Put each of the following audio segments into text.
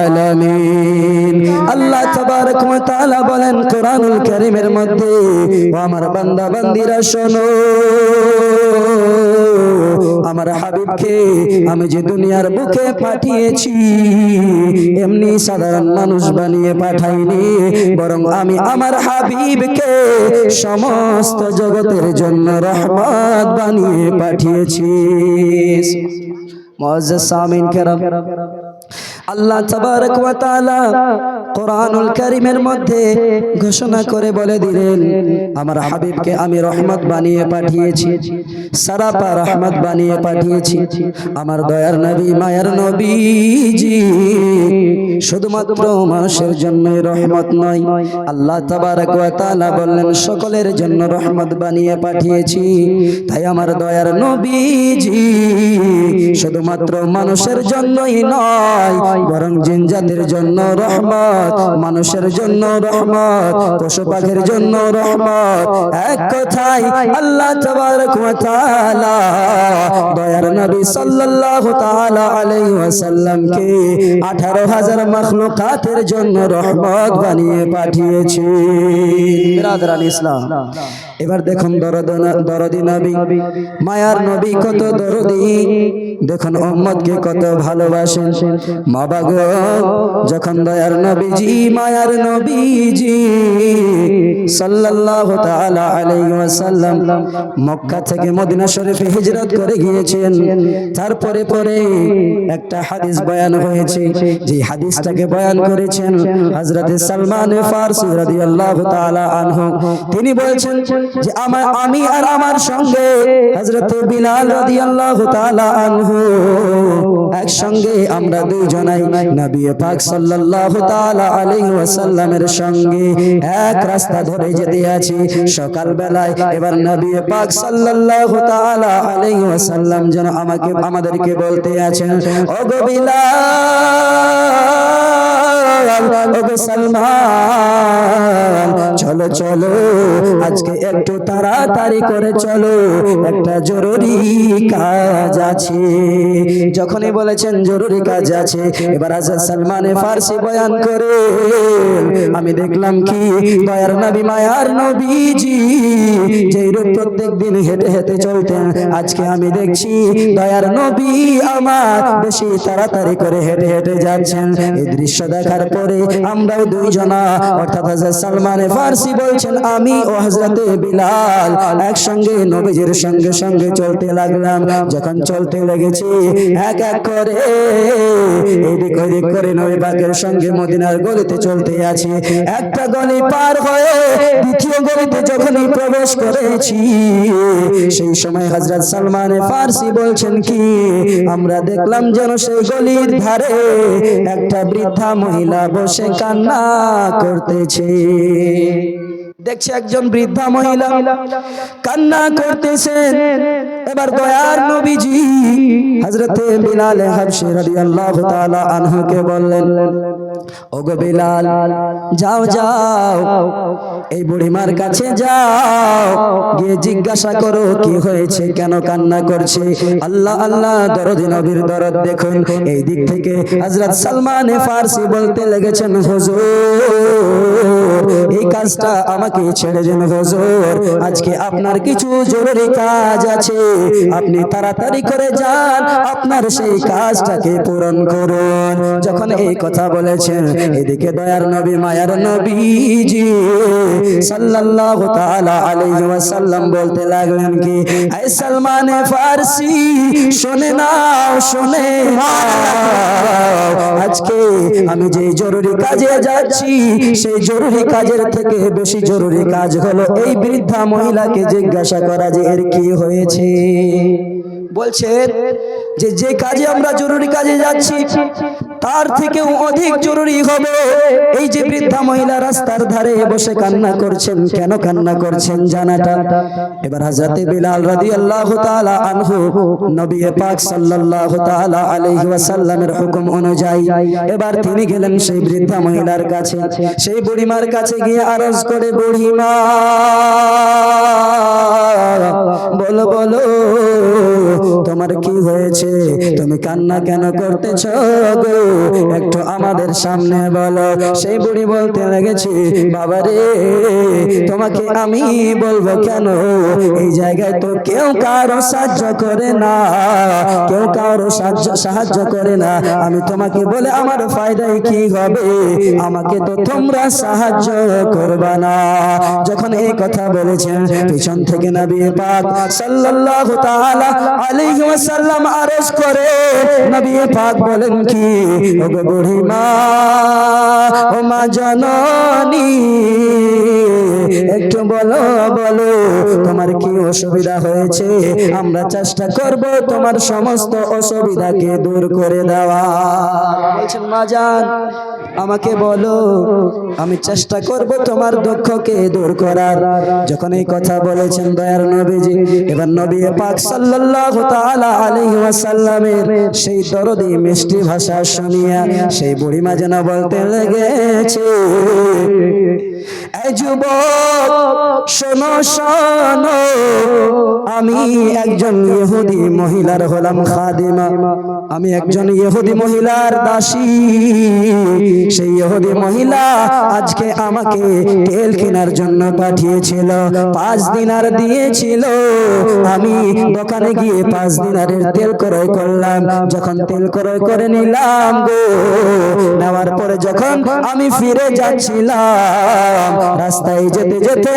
আলামিন। আল্লাহ তাবারক ওয়া তাআলা বলেন, কোরআনুল কারীমের মধ্যে, ও আমার বান্দা, বান্দিরা, শোনো। আমার হাবিবকে আমি যে দুনিয়ার বুকে পাঠিয়েছি, এমনি সাধারণ মানুষ বানিয়ে পাঠাইনি, বরং আমি আমার হাবিবকে সমস্ত জগতের জন্য রহমত বানিয়ে পাঠিয়েছি। মুআজ্জাজ সামিন কেরাম। আল্লাহ তাআলা কোরআনুল কারীমের মধ্যে ঘোষণা করে বলে দিলেন, আমার হাবিবকে আমি রহমত বানিয়ে পাঠিয়েছি, সারাপা রহমত বানিয়ে পাঠিয়েছি। আমার দয়ার নবী, মায়ার নবীজি শুধুমাত্র মানুষের জন্য রহমত নয়, আল্লাহ তাআলা বললেন, সকলের জন্য রহমত বানিয়ে পাঠিয়েছি। তাই আমার দয়ার নবীজি শুধুমাত্র মানুষের জন্যই নয় বরং জিনজাতির জন্য রহমত মানুষের জন্য রহমত পশু পাখির জন্য রহমত। এক কথায় আল্লাহ তাবারক ওয়া তাআলা দয়ার নবী সাল্লাল্লাহু তাআলা আলাইহি ওয়াসাল্লামকে 18000 মাখলুকাতের জন্য রহমত বানিয়ে পাঠিয়েছে বিরাদরান ইসলাম। এবার দেখুন দরদ নবী, মায়ার নবী কত দরদি। দেখুন উম্মতকে কত ভালোবাসেন। মা বাগো, যখন দয়ার নবীজি, মায়ার নবীজি, সাল্লাল্লাহু তাআলা আলাইহি ওয়াসাল্লাম মক্কা থেকে মদিনা শরীফে হিজরত করে গিয়েছেন। তারপরে পরে একটা হাদিস বয়ান হয়েছে, যে হাদিসটাকে বয়ান করেছেন হযরত সালমান ফারসি রাদিয়াল্লাহু তাআলা আনহু। তিনি বলছেন যে আমার আমি আর আমার সঙ্গে হযরত বিলাল রাদিয়াল্লাহু তাআলা আনহু একসঙ্গে আমরা দুইজনাই নবী পাক সাল্লাল্লাহু তাআলা আলাইহি ওয়াসাল্লামের সঙ্গে এক রাস্তা ধরে যেতে আছি। সকাল বেলায় এবার নবী পাক সাল্লাল্লাহু তাআলা আলাইহি ওয়াসাল্লাম যেন আমাকে, আমাদেরকে বলতে আছেন ও গো বিলাল! ও গো সালমান চলো চলো, আজকে একটু তাড়াতাড়ি করে চলো। একটা জরুরি কাজ আছে। যখনই বলেছেন জরুরি কাজ আছে, এবার আজাদ সালমানে ফার্সি বয়ান করে। আমি দেখলাম কি, দয়ার নবী, মায়ার নবীজি, যেই রূপ প্রত্যেক দিন হেঁটে হেঁটে চলতেন, আজকে আমি দেখছি দয়ার নবী আমার বেশি তাড়াতাড়ি করে হেঁটে হেঁটে যাচ্ছেন। এই দৃশ্য দেখার পরে আমরাও দুইজনা, অর্থাৎ হযরত সালমানে ফার্সি বলছেন, আমি ও হযরতে বিলাল একসঙ্গে নবীজির সঙ্গে সঙ্গে চলতে লাগলাম। যখন চলতে লেগেছি, এক এক করে এদিক ওদিক করে নবী পাকের সঙ্গে মদিনার গলিতে চলতে আছি। একটা গলি পার হয়ে দ্বিতীয় গলিতে যখনই প্রবেশ করেছি, সেই সময় হযরত সালমানে ফার্সি বলছেন, কি? আমরা দেখলাম যেন সেই গলির ধারে একটা বৃদ্ধা মহিলা বসে কান্না করতেছে। দেখছি একজন বৃদ্ধা মহিলা কান্না করতেছেন এবার দয়ার নবীজি হযরতে বিলাল হাবশী রাদিয়াল্লাহু তাআলা আনহুকে বললেন, ওগো বিলাল, যাও যাও, এই বুড়িমার কাছে যাও, গিয়ে জিজ্ঞাসা করো কি হয়েছে, কেন কান্না করছে? আল্লাহ আল্লাহ, দরদ নবীর দরদ দেখুন। এই দিক থেকে হযরত সালমানে ফারসি বলতে লেগেছেন, হুজুর এই কাজটা আমাকে ছেড়ে দেন হুজুর। আজকে আপনার কিছু জরুরি কাজ আছে। আপনি তাড়াতাড়ি করে যান, আপনার সেই কাজটাকে পূরণ করুন। যখন এই কথা বলেছেন, এদিকে দয়ার নবী, মায়ার নবীজি সাল্লাল্লাহু তাআলা আলাইহি ওয়াসাল্লাম বলতে লাগলেন কি আই সালমানে ফারসি, শুনে নাও, শুনে আজকে আমি যে জরুরি কাজে যাচ্ছি, সেই জরুরি কাজের থেকে বেশি জরুরি কাজ হলো। এই বৃদ্ধা মহিলাকে জিজ্ঞাসা করা যে এর কি হয়েছে? বলছেন যে যে কাজে আমরা জরুরি কাজে যাচ্ছি, তার থেকেও অধিক জরুরি হবে এই যে বৃদ্ধা মহিলা রাস্তার ধারে বসে কান্না করছেন, কেন কান্না করছেন জানাটা? এবার হযরতে বিলাল রাদিয়াল্লাহু তাআলা আনহু নবী পাক সাল্লাল্লাহু তাআলা আলাইহি ওয়াসাল্লামের হুকুম অনুযায়ী এবার তিনি গেলেন সেই বৃদ্ধা মহিলার কাছে। সেই বুড়িমার কাছে গিয়ে আরজ করে, বুড়িমা! বলো বলো, তোমার কি হয়েছে? তুমি কান্না কেন করতেছ একটু আমাদের সামনে বলো। সেই বুড়ি বলতে লেগেছে বাবা রে তোমাকে আমি বলব কেন? এই জায়গায় তো কেউ কারও সাহায্য করে না, কেউ কারও সাহায্য সাহায্য করে না। আমি তোমাকে বলে আমার ফায়দায় কি হবে? আমাকে তো তোমরা সাহায্য করবা না। যখন এই কথা বলেছেন, পিছন থেকে নবী পাক সাল্লাল্লাহু তাআলা আলাইহি ওয়াসাল্লাম আরজ করে। নবী পাক বলেন কি? ওগো বুড়ি মা ও মা জননী, একটু বলো বলো, তোমার কি অসুবিধা হয়েছে? আমরা চেষ্টা করব তোমার সমস্ত অসুবিধাকে দূর করে দেওয়া বলছেন, মা জান আমাকে বলো, আমি চেষ্টা করব তোমার দুঃখকে দূর করার। যখন এই কথা বলেছেন দয়ার নবীজি, এবার নবী পাক সাল্লাল্লাহু তাআলা আলাইহি ওয়াসাল্লামের সেই দরদি মিষ্টি ভাষা শুনিয়া সেই বুড়ি মা যেন বলতে লেগেছে, এই যুবক, শোনো শোনো, আমি একজন ইহুদি মহিলার হলাম খাদিমা। আমি একজন ইহুদি মহিলার দাসী। সেই ইহুদি মহিলা আজকে আমাকে তেল কেনার জন্য পাঠিয়েছিল, পাঁচ দিনার দিয়েছিল। আমি দোকানে গিয়ে পাঁচ দিনারের তেল ক্রয় করলাম। যখন তেল ক্রয় করে নিলাম গো, নেওয়ার পরে যখন আমি ফিরে যাচ্ছিলাম, রাস্তায় যেতে যেতে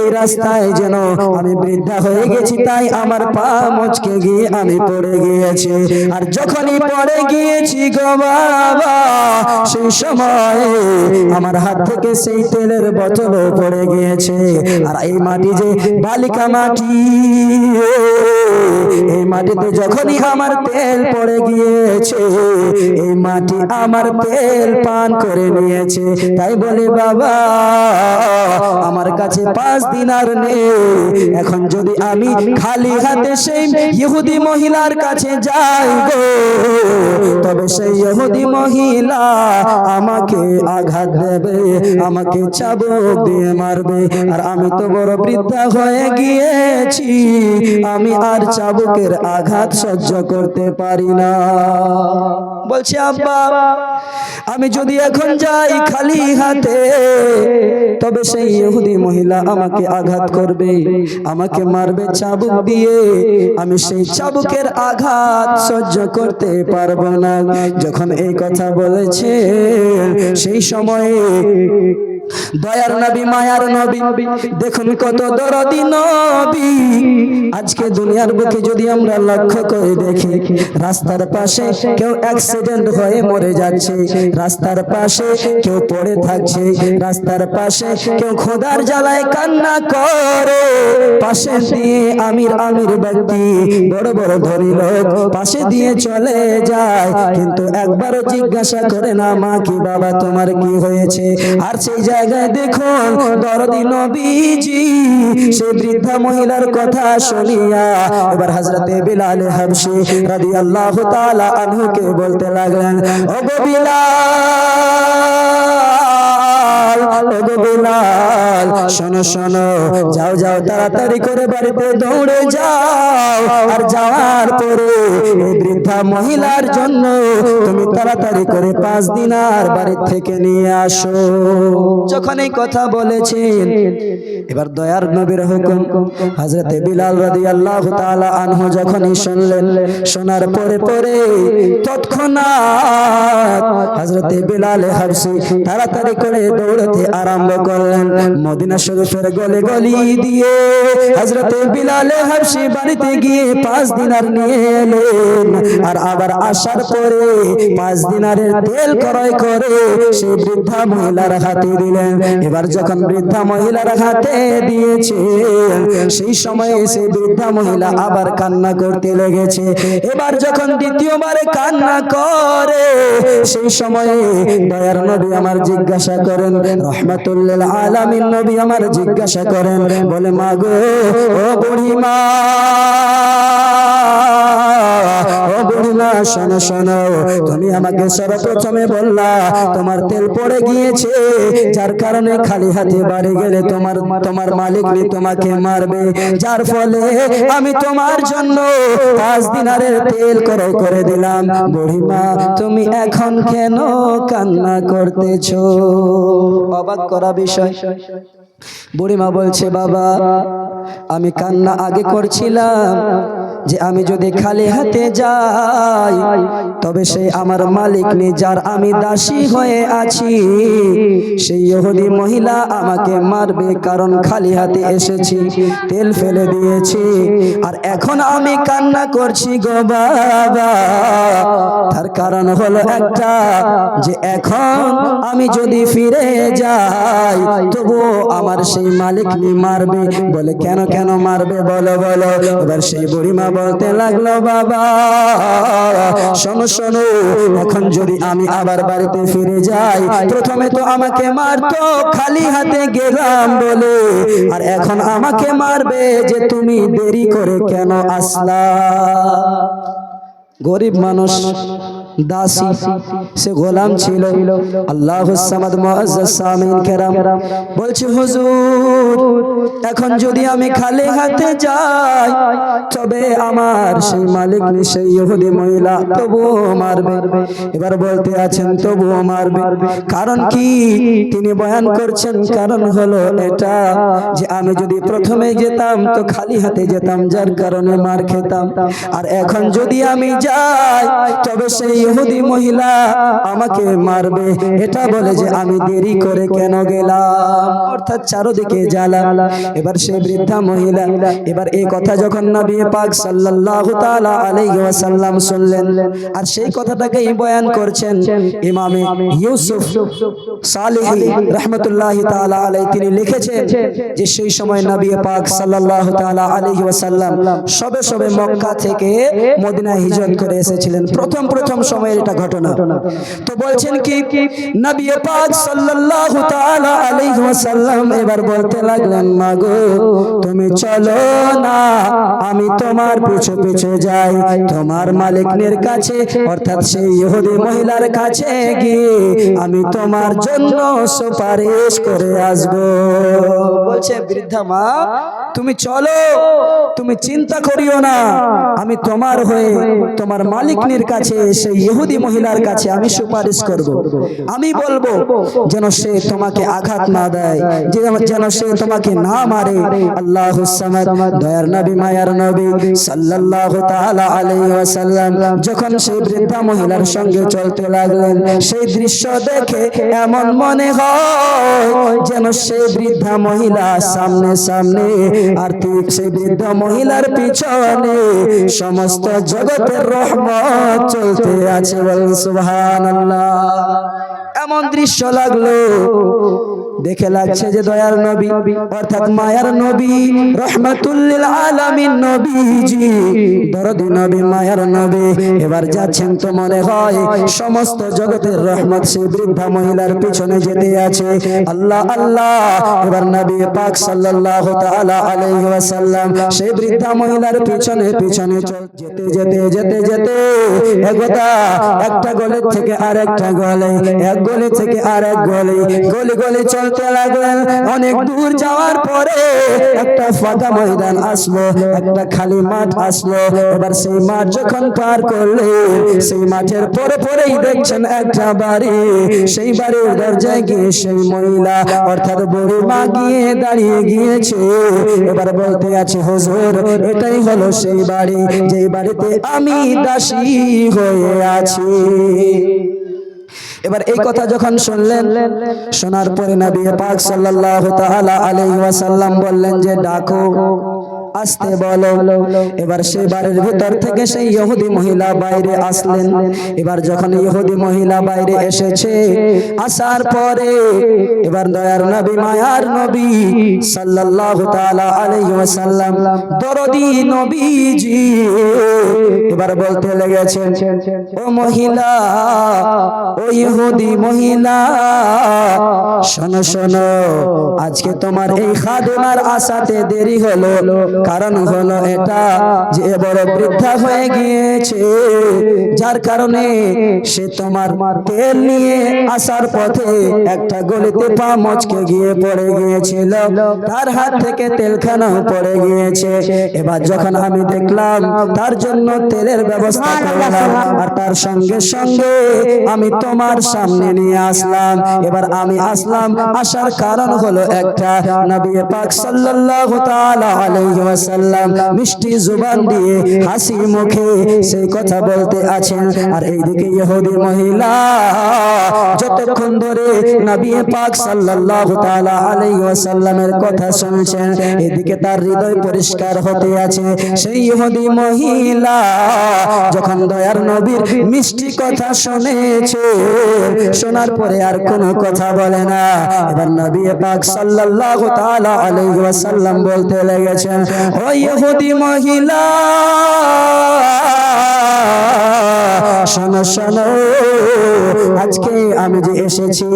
এই রাস্তায় যেন আমি বৃদ্ধা হয়ে গেছি, তাই আমার পা মচকে গিয়ে আমি পড়ে গিয়েছি। আর যখনই পড়ে গিয়েছি গো বাবা, সেই সময় আমার হাত থেকে সেই তেলের বোতল পড়ে গিয়েছে। আর এই মাটি যে বালিকা মাটি, এই মাটিতে যখনই আমার তেল পড়ে গিয়েছে, এই মাটি আমার তেল পান করে নিয়েছে। তাই বলে, বাবা, আমার কাছে পাঁচ দিন আর নেই। এখন যদি আমি খালি হাতে সেই ইহুদি মহিলার কাছে যাই গো, তবে সেই ইহুদি মহিলা আমাকে আঘাত দেবে আমাকে চাবুক দিয়ে মারবে। আর আমি তো বড় বৃদ্ধা হয়ে গিয়েছি আমি আর চাবুকের আঘাত সহ্য করতে পারি না। বলছি আব্বা আমি যদি এখন যাই খালি হাতে তবে সেই ইহুদি মহিলা আমাকে আঘাত করবে আমাকে মারবে চাবুক দিয়ে। আমি সেই চাবুকের আঘাত সহ্য করতে পারব না। যখন এই কথা বলেছে সেই সময়ে দয়ার নবী, মায়ার নবী। দেখুন কত দরদি নবী। আজকে দুনিয়ার বুকে যদি আমরা লক্ষ্য করে দেখি, রাস্তার পাশে কেউ অ্যাক্সিডেন্ট হয়ে মরে যাচ্ছে, রাস্তার পাশে কেউ পড়ে থাকছে, রাস্তার পাশে কেউ খোদার জ্বালায় কান্না করে। পাশে দিয়ে আমির আমির ব্যক্তি, বড় বড় ধনী লোক পাশে দিয়ে চলে যায়। কিন্তু একবারও জিজ্ঞাসা করে না, মা কি বাবা, তোমার কি হয়েছে? আর সেই জায়গায় দেখুন, দরদি নবীজি সে বৃদ্ধা মহিলার কথা শুনিয়া এবার হযরতে বিলাল হাবশি রাদিয়াল্লাহু তাআলা আনহুকে বলতে লাগলেন ও বিলাল ও গো শোনো শোনো, যাও যাও, তাড়াতাড়ি করে বাড়িতে দৌড়ে যাও। আর যাওয়ার পরে বৃদ্ধা মহিলার জন্য তুমি তাড়াতাড়ি করে পাঁচ দিন আর বাড়ি থেকে নিয়ে আসো। যখন এই কথা বলেছেন, এবার দয়ার নবীর হুকুম। হযরতে বিলাল রাদিয়াল্লাহু তাআলা আনহু যখনই শুনলেন, শোনার পরে পরে তৎক্ষণাৎ হযরতে বিলাল হাবশি তাড়াতাড়ি করে দৌড়তে আরম্ভ করলেন। মদিনা শরীফের গলে গলি দিয়ে হযরতে বিলাল হাবশি বাড়িতে গিয়ে পাঁচ দিনার নিয়ে এলেন। আর আবার আসার পরে পাঁচ দিনারের তেল ক্রয় করে সেই বৃদ্ধা মহিলার হাতে দিলেন। এবার যখন বৃদ্ধা মহিলার হাতে দিয়েছে, সেই সময়ে সেই বৃদ্ধা মহিলা আবার কান্না করতে লেগেছে। এবার যখন দ্বিতীয়বারে কান্না করে, সেই সময়ে দয়ার নবী আমার জিজ্ঞাসা করেন রহমাতুল্লিল আলামিন নবী আমার জিজ্ঞাসা করেন বলে মাগো ও বুড়ি মা ও বুড়ি না শোনো শোনো, তুমি আমাকে সর্বপ্রথমে বললা, তোমার তেল পড়ে গিয়েছে, যার কারণে খালি হাতে বাড়ি গেলে তোমার তোমার মালিক তোমাকে মারবে। যার ফলে আমি তোমার জন্য পাঁচ দিনারের তেল করে করে দিলাম। বুড়িমা, তুমি এখন কেন কান্না করতেছো? অবাক করা বিষয়। বুড়িমা বলছে, বাবা, আমি কান্না আগে করছিলাম যে আমি যদি খালি হাতে যাই, তবে সেই আমার মালিক যার আমি দাসী হয়ে আছি। সেই ইহুদি মহিলা আমাকে মারবে, কারণ খালি হাতে এসেছি, তেল ফেলে দিয়েছি। আর এখন আমি কান্না করছি গো বাবা। তার কারণ হলো একটা, যে এখন আমি যদি ফিরে যাই, তবুও আমার সেই মালিক নি মারবে। বলে, কেন কেন মারবে? বলো বলো। এবার সেই বুড়িমা বলতে লাগল, বাবা, শোনো শোনো, এখন যদি আমি আবার বাড়িতে ফিরে যাই, প্রথমে তো আমাকে মারতো, খালি হাতে গেলাম বলে। আর এখন আমাকে মারবে যে তুমি দেরি করে কেন আসলা? গরিব মানুষ দাসী, সে গোলাম ছিল। আল্লাহ সামাদ মুআজ্জাজ কেরাম বলছে, হুজুর, এখন যদি আমি খালি হাতে যাই, তবে আমার সেই মালিক সেই ইহুদি মহিলা তবুও মারবে। এবার বলতে আছেন, তবুও মারবে। কারণ কি? তিনি বয়ান করছেন, কারণ হলো এটা যে আমি যদি প্রথমে যেতাম, তো খালি হাতে যেতাম, যার কারণে মার খেতাম। আর এখন যদি আমি যাই, তবে সেই ইহুদি মহিলা আমাকে মারবে। এটা বলে যে আমি দেরি করে কেন গেলাম? অর্থাৎ চারোদিকে জ্বালা। এবার সেই বৃদ্ধা মহিলা, এবার এই কথা যখন নবী পাক সাল্লাল্লাহু তাআলা আলাইহি ওয়াসাল্লাম শুনলেন, আর সেই কথাটাকেই বয়ান করছেন ইমামে ইউসুফ সালেহি তাআলা আলাইহি। তিনি লিখেছেন যে সেই সময় নবী পাক সাল্লাল্লাহু তাআলা আলাইহি ওয়াসাল্লাম সবে সবে মক্কা থেকে মদিনায় হিজরত করে এসেছিলেন। প্রথম প্রথম সময়ের এটা ঘটনা। তো বলছেন কি, নবী পাক সাল্লাল্লাহু তাআলা আলাইহি ওয়াসাল্লাম এবার বলতে লাগলেন, মাগো, তুমি চলো না, আমি তোমার পিছু পিছু যাই, তোমার মালিকনের কাছে, অর্থাৎ সেই ইহুদি মহিলার কাছে গিয়ে আমি তোমার জন্য সুপারিশ করে আসব। বলছে, বৃদ্ধা মা তুমি চলো, তুমি চিন্তা করিও না। আমি তোমার হয়ে তোমার মালিকনির কাছে সেই ইহুদি মহিলার কাছে আমি সুপারিশ করব। আমি বলব যেন সে তোমাকে আঘাত না দেয় যেন সে তোমাকে না মারে। আল্লাহ দয়ার নবী, মায়ার নবী তাআলা আলাইহি ওয়াসাল্লাম যখন সেই বৃদ্ধা মহিলার সঙ্গে চলতে লাগলেন, সেই দৃশ্য দেখে এমন মনে হয় যেন সেই বৃদ্ধা মহিলা সামনে সামনে আর তুই সেই বৃদ্ধ মহিলার পিছনে সমস্ত জগতের রহমত চলতে আছে বল সুবহানাল্লাহ। এমন দৃশ্য লাগল। দেখে লাগছে যে দয়ার নবী, অর্থাৎ মায়ার নবী, রহমাতুল্লিল আলামিন নবীজি। দরদি নবী, মায়ার নবী। এবার যাচ্ছেন তো মনে হয় সমস্ত জগতের রহমত সেই বৃদ্ধা মহিলার পিছনে যেতে আছে। আল্লাহ আল্লাহ। এবার নবী পাক সাল্লাল্লাহু তাআলা আলাইহি ওয়াসাল্লাম সেই বৃদ্ধা মহিলার পিছনে পিছনে যেতে যেতে যেতে যেতে। একটা গলি থেকে আরেকটা গলে। এক গলি থেকে আরেক গলি গলি গলি চলতে লাগলেন। অনেক দূর যাওয়ার পরে একটা ফাঁকা ময়দান আসলো, একটা খালি মাঠ আসলো। এবার সেই মাঠ যখন পার করলে, সেই মাঠের পরে পরেই দেখছেন একটা বাড়ি। সেই বাড়ির দরজায় গিয়ে সেই মহিলা, অর্থাৎ বুড়ি মা গিয়ে দাঁড়িয়ে গিয়েছে। এবার বলতে আছে, হুজুর, এটাই হলো সেই বাড়ি। যেই বাড়িতে আমি দাসী হয়ে আছি। এবার এই কথা যখন শুনলেন শোনার পরে নবী পাক সাল্লাল্লাহু তাআলা আলাইহি ওয়াসাল্লাম বললেন যে ডাকো। আসতে বলো। এবার সেই বাড়ির ভিতর থেকে সেই ইহুদি মহিলা বাইরে আসলেন। এবার যখন ইহুদি মহিলা বাইরে এসেছে, আসার পরে এবার দয়ার নবী, মায়ার নবী সাল্লাল্লাহু তাআলা আলাইহি ওয়াসাল্লাম, দরদি নবীজি। এবার বলতে লেগেছেন, ও মহিলা, ও ইহুদি মহিলা, শোনো শোনো, আজকে তোমার এই খাদুনার আশাতে দেরি হলো। কারণ হলো এটা যে বড় বৃদ্ধা হয়ে গিয়েছে, যার কারণে সে তোমার তেল নিয়ে আসার পথে একটা গলিতে পা মচকে গিয়ে পড়ে গিয়েছিল, তার হাত থেকে তেলখানাও পড়ে গিয়েছে। এবার যখন আমি দেখলাম তার জন্য তেলের ব্যবস্থা করলাম, আর তার সঙ্গে সঙ্গে আমি তোমার সামনে নিয়ে আসলাম। এবার আমি আসলাম, আসার কারণ হলো একটা নবী পাক সাল্লাল্লাহু তাআলা আলাইহি ওয়াসাল্লাম মিষ্টি জুবান দিয়ে হাসি মুখে সেই কথা বলতে আছেন। আর এইদিকে ইহুদি মহিলা যতক্ষণ ধরে নবী পাক সাল্লাল্লাহু তাআলা আলাইহি ওয়াসাল্লামের কথা শুনছেন, এদিকে তার হৃদয় পরিষ্কার হতে আছে। সেই ইহুদি মহিলা যখন দয়ার নবীর মিষ্টি কথা শুনেছে, শোনার পরে আর কোনো কথা বলে না। এবার নবী পাক সাল্লাল্লাহু তাআলা আলাইহি ওয়াসাল্লাম বলতে লেগেছেন ইহুদি মহিলা। শোনো শোনো, আজকে আমি যে এসেছি,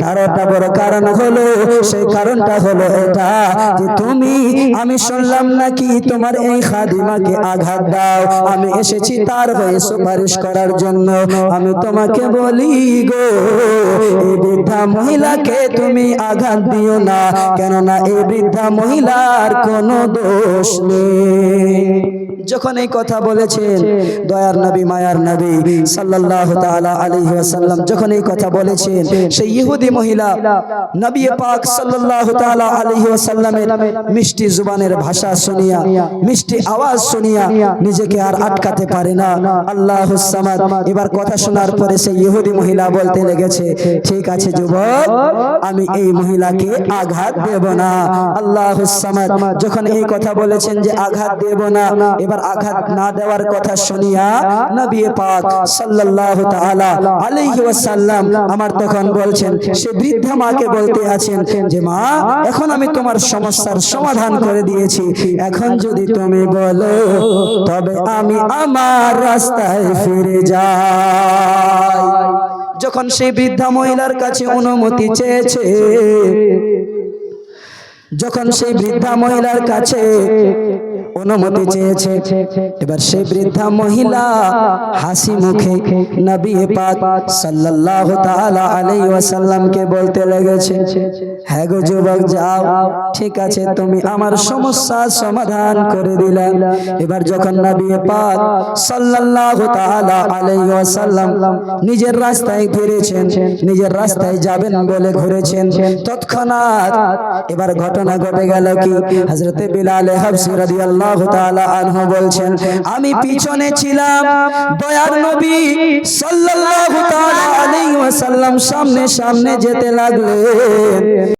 তার একটা বড় কারণ হলো, সেই কারণটা হলো এটা যে তুমি, আমি শুনলাম নাকি তোমার এই খাদিমাকে আঘাত দাও। আমি এসেছি তার হয়ে সুপারিশ করার জন্য। আমি তোমাকে বলি গো, এই বৃদ্ধা মহিলাকে তুমি আঘাত দিও না। কেননা এই বৃদ্ধা মহিলার কোনো দোষ নেই যখন এই কথা বলেছেন, দয়ার নবী, মায়ার নবী সাল্লাল্লাহু তাআলা আলাইহি ওয়াসাল্লাম যখন এই কথা বলেছেন, সেই ইহুদি মহিলা নবী পাক সাল্লাল্লাহু তাআলা আলাইহি ওয়াসাল্লামের মিষ্টি জুবানের ভাষা শুনিয়া, মিষ্টি আওয়াজ শুনিয়া নিজেকে আর আটকাতে পারে না। আল্লাহুস সামাদ, এবার কথা শোনার পরে সেই ইহুদি মহিলা বলতে লেগেছে, ঠিক আছে যুবক, আমি এই মহিলাকে আঘাত দেব না। আল্লাহুস সামাদ যখন এই কথা বলেছেন যে আঘাত দেব না, এবার আঘাত না দেওয়ার কথা শুনিয়া নবী পাক সাল্লাল্লাহু তাআলা আলাইহি ওয়াসাল্লাম আমার তখন বলছেন সে বৃদ্ধা মাকে বলতে আছেন যে মা এখন আমি তোমার সমস্যার সমাধান করে দিয়েছি। এখন যদি তুমি বলো তবে আমি আমার রাস্তায় ফিরে যাই। যখন সেই বৃদ্ধা মহিলার কাছে অনুমতি চেয়েছে যখন সেই বৃদ্ধা মহিলার কাছে অনুমতি চেয়েছে। এবার সেই বৃদ্ধা মহিলা হাসি মুখে নবী পাক সাল্লাল্লাহু তাআলা আলাইহি ওয়াসাল্লামকে বলতে লেগেছে হ্যাঁ গো যুবক যাও। ঠিক আছে তুমি আমার সমস্যা সমাধান করে দিলে। এবার যখন নবী পাক সাল্লাল্লাহু তাআলা আলাইহি ওয়াসাল্লাম নিজের রাস্তায় ফিরেছেন নিজের রাস্তায় যাবেন বলে ঘুরেছেন। তৎক্ষণাৎ এবার ঘটনা ঘটে গেল কি? হযরতে বিলাল হাবশী রাদিয়াল্লাহু তাআলা আনহু বলছেন, আমি পিছনে ছিলাম। দয়ার নবী সাল্লাল্লাহু তাআলা আলাইহি ওয়াসাল্লাম সামনে সামনে যেতে লাগলেন।